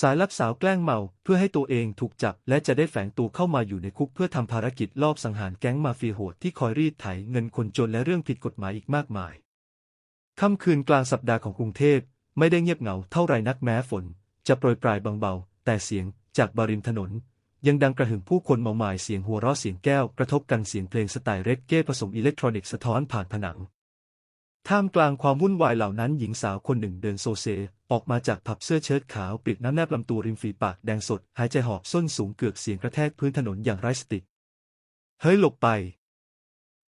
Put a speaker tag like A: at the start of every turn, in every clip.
A: สายลับสาวแกล้งเมาเพื่อให้ตัวเองถูกจับ และจะได้แฝงตัวเข้ามาอยู่ในคุกเพื่อทำภารกิจลอบสังหารแก๊งมาเฟียโหดที่คอยรีดไถเงินคนจนและเรื่องผิดกฎหมายอีกมากมาย ค่ำคืนกลางสัปดาห์ของกรุงเทพไม่ได้เงียบเหงาเท่าไรนักแม้ฝน จะโปรยปลายบางเบาแต่เสียงจากบาริมถนน ยังดังกระหึ่มผู้คนเมาหมายเสียงหัวเราะเสียงแก้วกระทบกันเสียงเพลงสไตล์เรกเก้ผสมอิเล็กทรอนิกส์สะท้อนผ่านผนัง ท่ามกลางความวุ่นวายเหล่านั้นหญิงสาวคนหนึ่งเดินโซเซ ออกมาจากผับเสื้อเชิ้ตขาวปิดน้ำแนบลำตัวริมฝีปากแดงสด หายใจหอบส้นสูงเกือกเสียงกระแทกพื้นถนนอย่างไร้สติ เฮ้ยหลบไป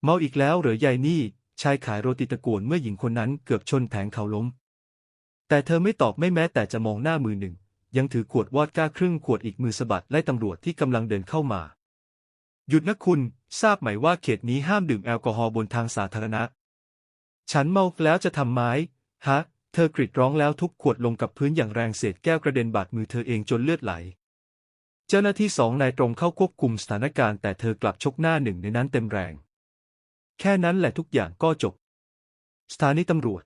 A: เมาอีกแล้วเหรอยายนี่ ชายขายโรตีตะโกนเมื่อหญิงคนนั้นเกือบชนแผงเขาล้ม แต่เธอไม่ตอบไม่แม้แต่จะมองหน้ามือหนึ่ง ยังถือขวดวอดก้าครึ่งขวดอีกมือสะบัดไล่ตำรวจที่กำลังเดินเข้ามา หยุดนะคุณ ทราบไหมว่าเขตนี้ห้ามดื่มแอลกอฮอล์บนทางสาธารณะ ฉันเมาแล้วจะทำไม้ฮะ เธอกรีดร้องแล้วทุบขวดลงกับพื้นอย่างแรงเศษแก้วกระเด็นบาดมือเธอเองจนเลือดไหล เจ้าหน้าที่สองนายตรงเข้าควบคุมสถานการณ์แต่เธอกลับชกหน้าหนึ่งในนั้นเต็มแรง แค่นั้นแหละทุกอย่างก็จบ สถานีตำรวจ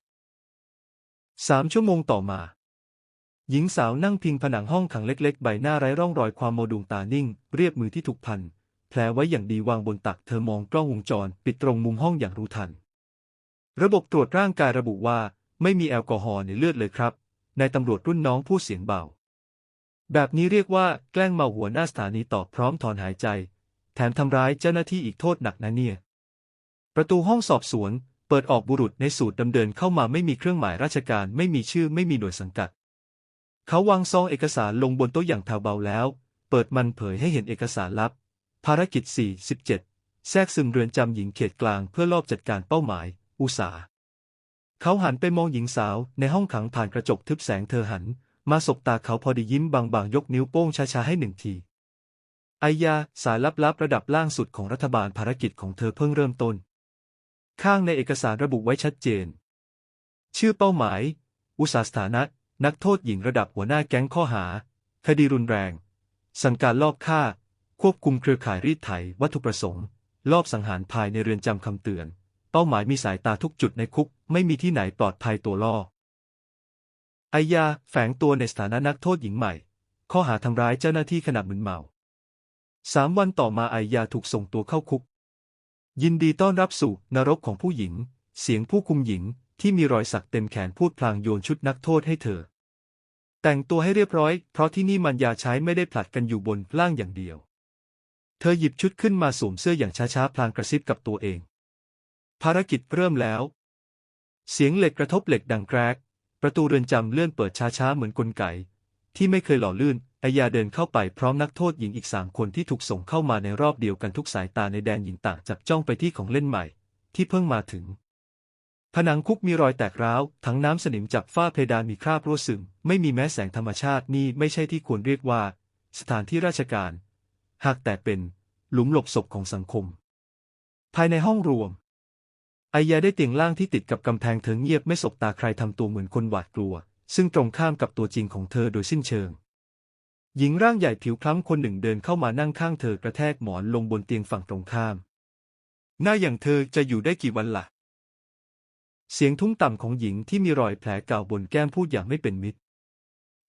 A: สามชั่วโมงต่อมา หญิงสาวนั่งพิงผนังห้องขังเล็กๆ ใบหน้าไร้ร่องรอยความโมดวงตานิ่ง เรียบมือที่ถูกพันแผลไว้อย่างดีวางบนตักเธอมองกล้องวงจร ปิดตรงมุมห้องอย่างรู้ทัน ระบบตรวจร่างกายระบุว่า ไม่มีแอลกอฮอล์ในเลือดเลยครับนายตำรวจรุ่นน้องพูดเสียงเบา แบบนี้เรียกว่าแกล้งเมาหัวหน้าสถานีตอบพร้อมถอนหายใจ แถมทำร้ายเจ้าหน้าที่อีกโทษหนักนะเนี่ย ประตูห้องสอบสวน เปิดออกบุรุษในสูตรดำเดินเข้ามาไม่มีเครื่องหมายราชการ ไม่มีชื่อไม่มีหน่วยสังกัด เขาวางซองเอกสารลงบนโต๊ะอย่างแถวเบาแล้ว เปิดมันเผยให้เห็นเอกสารลับ ภารกิจ 417 แทรกซึมเรือนจำหญิงเขตกลางเพื่อลอบจัดการเป้าหมาย อุสาเขาหันไปมองหญิงสาวในห้องขังผ่านกระจกทึบแสงเธอหัน มาสบตาเขาพอดียิ้มบางๆ ยกนิ้วโป้งช้าๆให้หนึ่งทีไอยาสายลับๆ ระดับล่างสุดของรัฐบาลภารกิจของเธอเพิ่งเริ่มต้น ข้างในเอกสารระบุไว้ชัดเจน ชื่อเป้าหมาย อุสาสถานะ นักโทษหญิงระดับหัวหน้าแก๊งข้อหา คดีรุนแรง สั่งการลอบฆ่า ควบคุมเครือข่ายรีดไถวัตถุประสงค์ ลอบสังหารภายในเรือนจำคำเตือน เป้าหมายมีสายตาทุกจุดในคุก ไม่มีที่ไหนปลอดภัยตัวล่อไอยาแฝงตัวในสถานะนักโทษหญิงใหม่ ข้อหาทำร้ายเจ้าหน้าที่ขณะมึนเมาสามวันต่อมาไอยาถูกส่งตัวเข้าคุก ยินดีต้อนรับสู่นรกของผู้หญิง เสียงผู้คุมหญิงที่มีรอยสักเต็มแขนพูดพลางโยนชุดนักโทษให้เธอ แต่งตัวให้เรียบร้อย เพราะที่นี่มันยาใช้ไม่ได้ผลัดกันอยู่บนล่างอย่างเดียว เธอหยิบชุดขึ้นมาสวมเสื้ออย่างช้าๆพลางกระซิบกับตัวเอง ภารกิจเริ่มแล้ว เสียงเหล็กกระทบเหล็กดังแกรก ประตูเรือนจำเลื่อนเปิดช้าๆเหมือนกลไก ที่ไม่เคยหล่อลื่นอายาเดินเข้าไปพร้อมนักโทษหญิงอีกสามคนที่ถูกส่งเข้ามาในรอบเดียวกันทุกสายตาในแดนหญิงต่างจับจ้องไปที่ของเล่นใหม่ ที่เพิ่งมาถึง ผนังคุกมีรอยแตกร้าว ทั้งน้ำสนิมจากฝ้าเพดานมีคราบรั่วซึม ไม่มีแม้แสงธรรมชาตินี่ไม่ใช่ที่ควรเรียกว่า สถานที่ราชการ หากแต่เป็น หลุมหลบศพของสังคม ภายในห้องรวม ไอยาได้เตียงล่างที่ติดกับกำแพงเธอเงียบไม่สบตาใครทำตัวเหมือนคนหวาดกลัว ซึ่งตรงข้ามกับตัวจริงของเธอโดยสิ้นเชิง หญิงร่างใหญ่ผิวคล้ำคนหนึ่งเดินเข้ามานั่งข้างเธอกระแทกหมอนลงบนเตียงฝั่งตรงข้าม หน้าอย่างเธอจะอยู่ได้กี่วันละ่ะ เสียงทุ้มต่ำของหญิงที่มีรอยแผลเก่าบนแก้มพูดอย่างไม่เป็นมิตร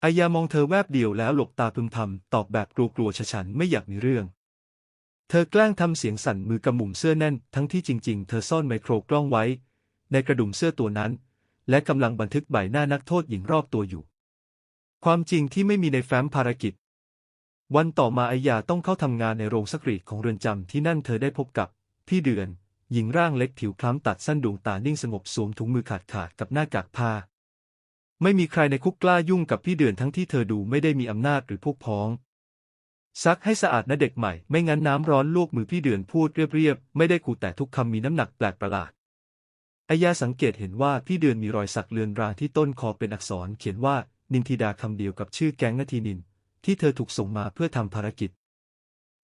A: อายามองเธอแวบเดียวแล้วหลบตาพึมพำตอบแบบกลัวๆฉันไม่อยากมีเรื่อง เธอแกล้งทำเสียงสั่นมือกำมุมเสื้อแน่น ทั้งที่จริง ๆ เธอซ่อนไมโครกล้องไว้ ในกระดุมเสื้อตัวนั้น และกำลังบันทึกใบหน้านักโทษหญิงรอบตัวอยู่ ความจริงที่ไม่มีในแฟ้มภารกิจ วันต่อมาอายาต้องเข้าทำงานในโรงสกรีดของเรือนจำที่นั่นเธอได้พบกับ พี่เดือน หญิงร่างเล็กผิวคล้ำตัดสั้นดวงตานิ่งสงบสวมถุงมือขาดขาดกับหน้ากากผ้า ไม่มีใครในคุกกล้ายุ่งกับพี่เดือนทั้งที่เธอดูไม่ได้มีอำนาจหรือพวกพ้อง ซักให้สะอาดนะเด็กใหม่ ไม่งั้นน้ำร้อนลวกมือพี่เดือนพูดเรียบๆ ไม่ได้ขู่แต่ทุกคำมีน้ำหนักแปลกประหลาดอายาสังเกตเห็นว่าพี่เดือนมีรอยสักเลือนรางที่ต้นคอเป็นอักษรเขียนว่า นินทิดาคำเดียวกับชื่อแก๊งนาทีนิน ที่เธอถูกส่งมาเพื่อทำภารกิจ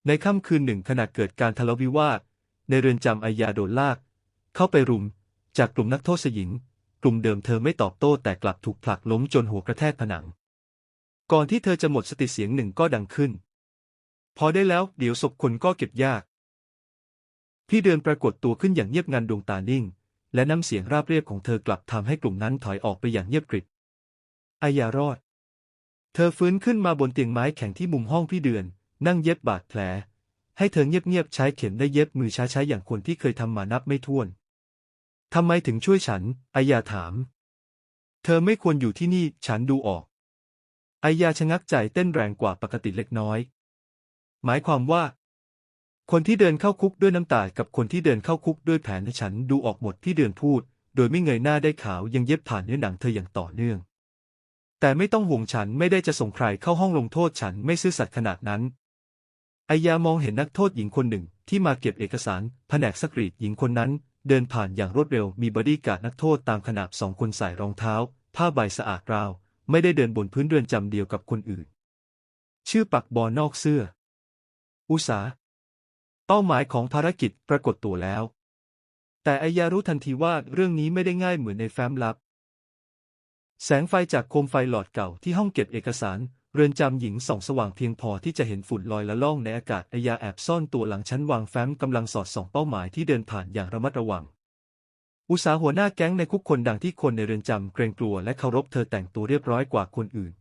A: ในค่ำคืนหนึ่งขณะเกิดการทะเลาะวิวาท ในเรือนจำอายาโดนลาก เข้าไปรุม จากกลุ่มนักโทษหญิง กลุ่มเดิมเธอไม่ตอบโต้แต่กลับถูกผลักล้มจนหัวกระแทกผนัง ก่อนที่เธอจะหมดสติเสียงหนึ่งก็ดังขึ้น พอได้แล้วเดี๋ยวศพคนก็เก็บยาก พี่เดินปรากฏตัวขึ้นอย่างเงียบงันดวงตานิ่ง และน้ำเสียงราบเรียบของเธอกลับทำให้กลุ่มนั้นถอยออกไปอย่างเงียบกริบอายารอด เธอฟื้นขึ้นมาบนเตียงไม้แข็งที่มุมห้องพี่เดือน นั่งเย็บบาดแผล ให้เธอเงียบๆใช้เข็มได้เย็บมือช้าๆอย่างคนที่เคยทำมานับไม่ถ้วนทำไมถึงช่วยฉันอายาถาม เธอไม่ควรอยู่ที่นี่ ฉันดูออกอายาชะงักใจเต้นแรงกว่าปกติเล็กน้อย หมายความว่า คนที่เดินเข้าคุกด้วยน้ำตากับคนที่เดินเข้าคุกด้วยแผนฉันดูออกหมดพี่เดือนพูด โดยไม่เงยหน้าได้ขาวยังเย็บผ่านเนื้อหนังเธออย่างต่อเนื่อง แต่ไม่ต้องห่วงฉันไม่ได้จะส่งใครเข้าห้องลงโทษฉันไม่ซื่อสัตย์ขนาดนั้นอายามองเห็นนักโทษหญิงคนหนึ่งที่มาเก็บเอกสารแผนกสกรีดหญิงคนนั้น เดินผ่านอย่างรวดเร็วมีบอดี้การ์ดนักโทษตามขนาบสองคนใส่รองเท้า ผ้าใบสะอาดราว ไม่ได้เดินบนพื้นเรือนจำเดียวกับคนอื่น ชื่อปักบอนอกเสื้อ อุสาเป้าหมายของภารกิจปรากฏตัวแล้ว แต่อายารู้ทันทีว่าเรื่องนี้ไม่ได้ง่ายเหมือนในแฟ้มลับ แสงไฟจากโคมไฟหลอดเก่าที่ห้องเก็บเอกสาร เรือนจำหญิงส่องสว่างเพียงพอที่จะเห็นฝุ่นลอยละล่องในอากาศอายาแอบซ่อนตัวหลังชั้นวางแฟ้มกำลังสอดส่องเป้าหมายที่เดินผ่านอย่างระมัดระวัง อุสาหัวหน้าแก๊งในคุกคนดังที่คนในเรือนจำเกรงกลัวและเคารพเธอแต่งตัวเรียบร้อยกว่าคนอื่น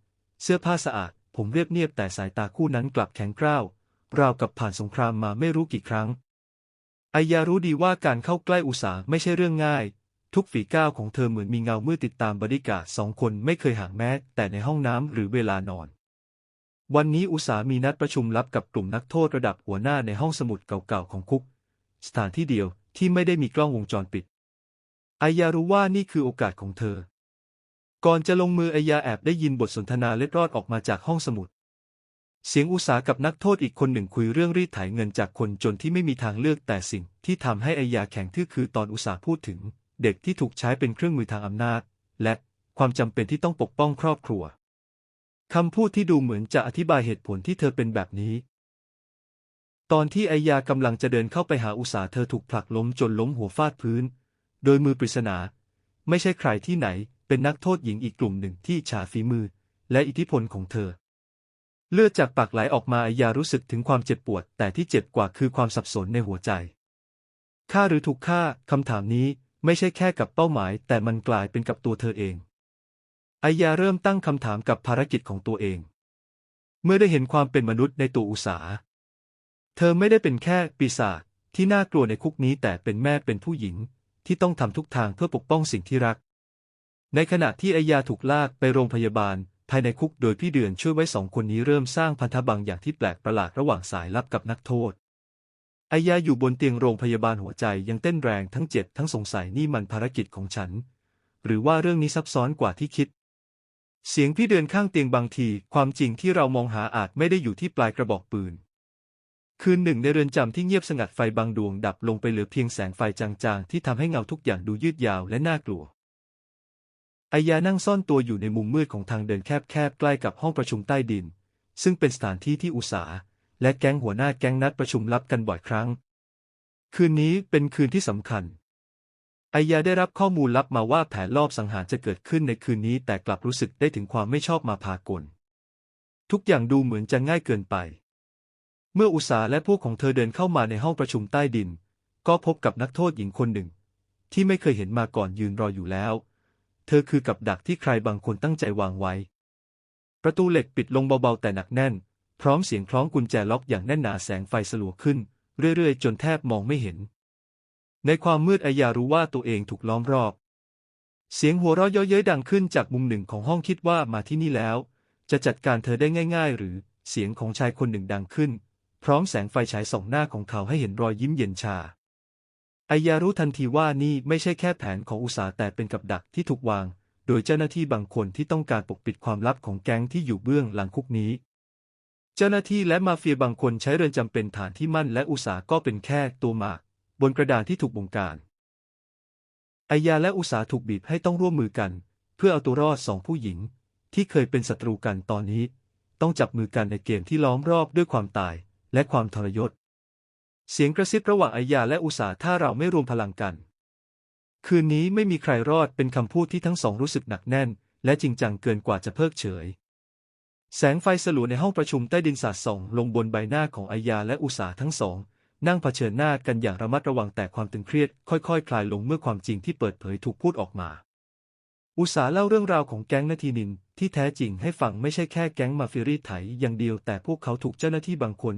A: เสื้อผ้าสะอาด ผมเรียบเนียบแต่สายตาคู่นั้นกลับแข็งกร้าว ราวกับผ่านสงครามมาไม่รู้กี่ครั้งอายารู้ดีว่าการเข้าใกล้อุสาไม่ใช่เรื่องง่าย ทุกฝีก้าวของเธอเหมือนมีเงามืดติดตามบริการสองคนไม่เคยห่างแม้ แต่ในห้องน้ำหรือเวลานอน วันนี้อุสามีนัดประชุมลับกับกลุ่มนักโทษระดับหัวหน้าในห้องสมุดเก่าๆของคุก สถานที่เดียวที่ไม่ได้มีกล้องวงจรปิดอายารู้ว่านี่คือโอกาสของเธอ ก่อนจะลงมืออายาแอบได้ยินบทสนทนาเล็ดรอดออกมาจากห้องสมุด เสียงอุสากับนักโทษอีกคนหนึ่งคุยเรื่องรีดไถเงินจากคนจนที่ไม่มีทางเลือกแต่สิ่งที่ทำให้อายาแข็งทื่อคือตอนอุสาพูดถึง เด็กที่ถูกใช้เป็นเครื่องมือทางอำนาจ และความจำเป็นที่ต้องปกป้องครอบครัวคำพูดที่ดูเหมือนจะอธิบายเหตุผลที่เธอเป็นแบบนี้ ตอนที่อายากำลังจะเดินเข้าไปหาอุสาเธอถูกผลักล้มจนล้มหัวฟาดพื้น โดยมือปริศนา ไม่ใช่ใครที่ไหน เป็นนักโทษหญิงอีกกลุ่มหนึ่งที่ฉาฝีมือ และอิทธิพลของเธอ เลือดจากปากไหลออกมาอายารู้สึกถึงความเจ็บปวด แต่ที่เจ็บกว่าคือความสับสนในหัวใจฆ่าหรือถูกฆ่าคำถามนี้ไม่ใช่แค่กับเป้าหมาย แต่มันกลายเป็นกับตัวเธอเองอายาเริ่มตั้งคำถามกับภารกิจของตัวเอง เมื่อได้เห็นความเป็นมนุษย์ในตัวอุสา เธอไม่ได้เป็นแค่ปีศาจที่น่ากลัวในคุกนี้แต่เป็นแม่เป็นผู้หญิง ที่ต้องทำทุกทางเพื่อปกป้องสิ่งที่รัก ในขณะที่อายาถูกลากไปโรงพยาบาล ภายในคุกโดยพี่เดือนช่วยไว้สองคนนี้เริ่มสร้างพันธบังอย่างที่แปลกประหลาดระหว่างสายลับกับนักโทษอายาอยู่บนเตียงโรงพยาบาลหัวใจยังเต้นแรงทั้งเจ็บทั้งสงสัยนี่มันภารกิจของฉัน หรือว่าเรื่องนี้ซับซ้อนกว่าที่คิด เสียงพี่เดินข้างเตียงบางที ความจริงที่เรามองหาอาจไม่ได้อยู่ที่ปลายกระบอกปืน คืนหนึ่งในเรือนจำที่เงียบสงัดไฟบางดวงดับลงไปเหลือเพียงแสงไฟจางๆ ที่ทำให้เงาทุกอย่างดูยืดยาวและน่ากลัว อายานั่งซ่อนตัวอยู่ในมุมมืดของทางเดินแคบๆใกล้กับห้องประชุมใต้ดิน ซึ่งเป็นสถานที่ที่อุสาและแก๊งหัวหน้าแก๊งนัดประชุมลับกันบ่อยครั้ง คืนนี้เป็นคืนที่สำคัญอายาได้รับข้อมูลลับมาว่าแผนลอบสังหารจะเกิดขึ้นในคืนนี้แต่กลับรู้สึกได้ถึงความไม่ชอบมาพากล ทุกอย่างดูเหมือนจะง่ายเกินไป เมื่ออุสาและพวกของเธอเดินเข้ามาในห้องประชุมใต้ดิน ก็พบกับนักโทษหญิงคนหนึ่ง ที่ไม่เคยเห็นมาก่อนยืนรออยู่แล้ว เธอคือกับดักที่ใครบางคนตั้งใจวางไว้ ประตูเหล็กปิดลงเบาๆแต่หนักแน่น พร้อมเสียงคล้องกุญแจล็อกอย่างแน่นหนาแสงไฟสลัวขึ้น เรื่อยๆ จนแทบมองไม่เห็น ในความมืดอายารู้ว่าตัวเองถูกล้อมรอบ เสียงหัวเราะเย้ยๆดังขึ้นจากมุมหนึ่งของห้องคิดว่ามาที่นี่แล้ว จะจัดการเธอได้ง่าย ๆ หรือเสียงของชายคนหนึ่งดังขึ้น พร้อมแสงไฟฉายส่องหน้าของเขาให้เห็นรอยยิ้มเย็นชา อายารู้ทันทีว่านี่ไม่ใช่แค่แผนของอุสาแต่เป็นกับดักที่ถูกวาง โดยเจ้าหน้าที่บางคนที่ต้องการปกปิดความลับของแก๊งที่อยู่เบื้องหลังคุกนี้ เจ้าหน้าที่และมาเฟียบางคนใช้เรือนจำเป็นฐานที่มั่นและอุตสาก็เป็นแค่ตัวหมาก บนกระดานที่ถูกบงการอายาและอุตสาถูกบีบให้ต้องร่วมมือกัน เพื่อเอาตัวรอดสองผู้หญิง ที่เคยเป็นศัตรูกันตอนนี้ ต้องจับมือกันในเกมที่ล้อมรอบด้วยความตายและความทรยศ เสียงกระซิบระหว่างอายาและอุสาถ้าเราไม่รวมพลังกัน คืนนี้ไม่มีใครรอดเป็นคำพูดที่ทั้งสองรู้สึกหนักแน่น และจริงจังเกินกว่าจะเพิกเฉย แสงไฟสลัวในห้องประชุมใต้ดินสาดส่อง ลงบนใบหน้าของอายาและอุสาทั้งสอง นั่งเผชิญหน้ากันอย่างระมัดระวังแต่ความตึงเครียด ค่อยๆคลายลงเมื่อความจริงที่เปิดเผยถูกพูดออกมา อุสาเล่าเรื่องราวของแก๊งนาทีนินที่แท้จริงให้ฟังไม่ใช่แค่แก๊งมาฟิรีไถอย่างเดียวแต่พวกเขาถูกเจ้าหน้าที่บางคน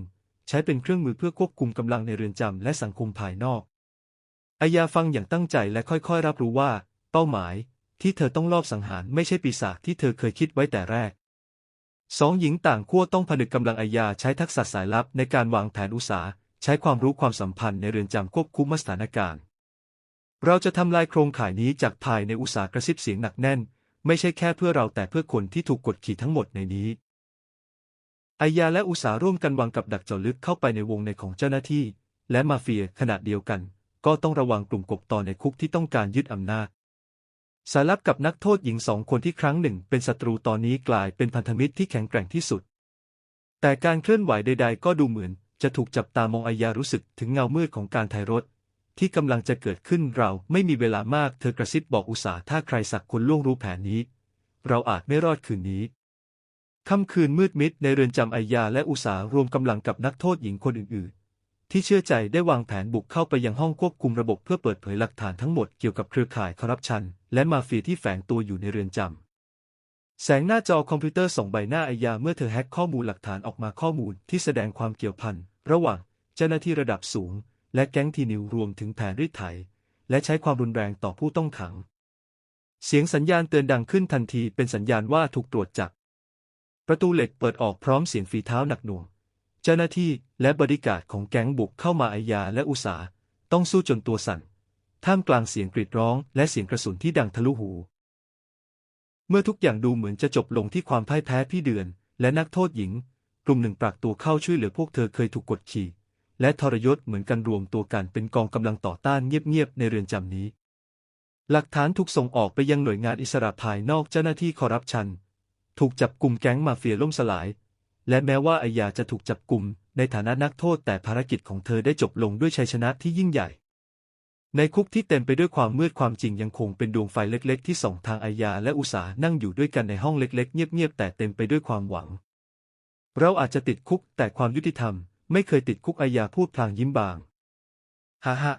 A: ใช้เป็นเครื่องมือเพื่อควบคุมกำลังในเรือนจำและสังคมภายนอกอายาฟังอย่างตั้งใจและค่อยๆ รับรู้ว่า เป้าหมาย ที่เธอต้องลอบสังหารไม่ใช่ปีศาจที่เธอเคยคิดไว้แต่แรกสองหญิงต่างขั้วต้องผนึกกำลังอายาใช้ทักษะสายลับในการวางแผนอุตสาหใช้ความรู้ความสัมพันธ์ในเรือนจำควบคุมสถานการณ์ เราจะทำลายโครงข่ายนี้จากภายในอุตสาหกระซิบเสียงหนักแน่น ไม่ใช่แค่เพื่อเราแต่เพื่อคนที่ถูกกดขี่ทั้งหมดในนี้ อายาและอุสาร่วมกันวางกับดักเจาะลึกเข้าไปในวงในของเจ้าหน้าที่ และมาเฟียขนาดเดียวกัน ก็ต้องระวังกลุ่มกบตอในคุกที่ต้องการยึดอำนาจ สายลับกับนักโทษหญิงสองคนที่ครั้งหนึ่ง เป็นศัตรูตอนนี้กลายเป็นพันธมิตรที่แข็งแกร่งที่สุด แต่การเคลื่อนไหวใด ๆ ก็ดูเหมือน จะถูกจับตามองอายารู้สึกถึงเงามืดของการไทยรถ ที่กำลังจะเกิดขึ้นเราไม่มีเวลามากเธอกระซิบบอกอุสาถ้าใครสักคนล่วงรู้แผนนี้ เราอาจไม่รอดคืนนี้ ค่ำคืนมืดมิดในเรือนจำอายาและอุสารวมกำลังกับนักโทษหญิงคนอื่น ๆ ที่เชื่อใจได้วางแผนบุกเข้าไปยังห้องควบคุมระบบเพื่อเปิดเผยหลักฐานทั้งหมดเกี่ยวกับเครือข่ายคอร์รัปชัน และมาเฟียที่แฝงตัวอยู่ในเรือนจำ แสงหน้าจอคอมพิวเตอร์ส่องใบหน้าอายาเมื่อเธอแฮ็กข้อมูลหลักฐานออกมาข้อมูลที่แสดงความเกี่ยวพันระหว่างเจ้าหน้าที่ระดับสูง และแก๊งทีนิวรวมถึงแผนริดไถและใช้ความรุนแรงต่อผู้ต้องขัง เสียงสัญญาณเตือนดังขึ้นทันทีเป็นสัญญาณว่าถูกตรวจจับ ประตูเหล็กเปิดออกพร้อมเสียงฝีเท้าหนักหน่วง เจ้าหน้าที่และบริการของแก๊งบุกเข้ามาอายาและอุสาต้องสู้จนตัวสั่น ท่ามกลางเสียงกรีดร้องและเสียงกระสุนที่ดังทะลุหู เมื่อทุกอย่างดูเหมือนจะจบลงที่ความพ่ายแพ้พี่เดือน และนักโทษหญิง กลุ่มหนึ่งปรากตัวเข้าช่วยเหลือพวกเธอเคยถูกกดขี่ และทรยศเหมือนกันรวมตัวกันเป็นกองกำลังต่อต้านเงียบๆในเรือนจำนี้ หลักฐานถูกส่งออกไปยังหน่วยงานอิสระภายนอกเจ้าหน้าที่คอร์รัปชัน ถูกจับกลุ่มแก๊งมาเฟียล่มสลาย และแม้ว่าอายาจะถูกจับกลุ่มในฐานะนักโทษแต่ภารกิจของเธอได้จบลงด้วยชัยชนะที่ยิ่งใหญ่ ในคุกที่เต็มไปด้วยความมืดความจริงยังคงเป็นดวงไฟเล็ก ๆ ที่ส่องทางอายาและอุตสานั่งอยู่ด้วยกันในห้องเล็ก ๆ เงียบ ๆ แต่เต็มไปด้วยความหวัง เราอาจจะติดคุกแต่ความยุติธรรม ไม่เคยติดคุกอายาพูดพลางยิ้มบางฮ่าฮ่า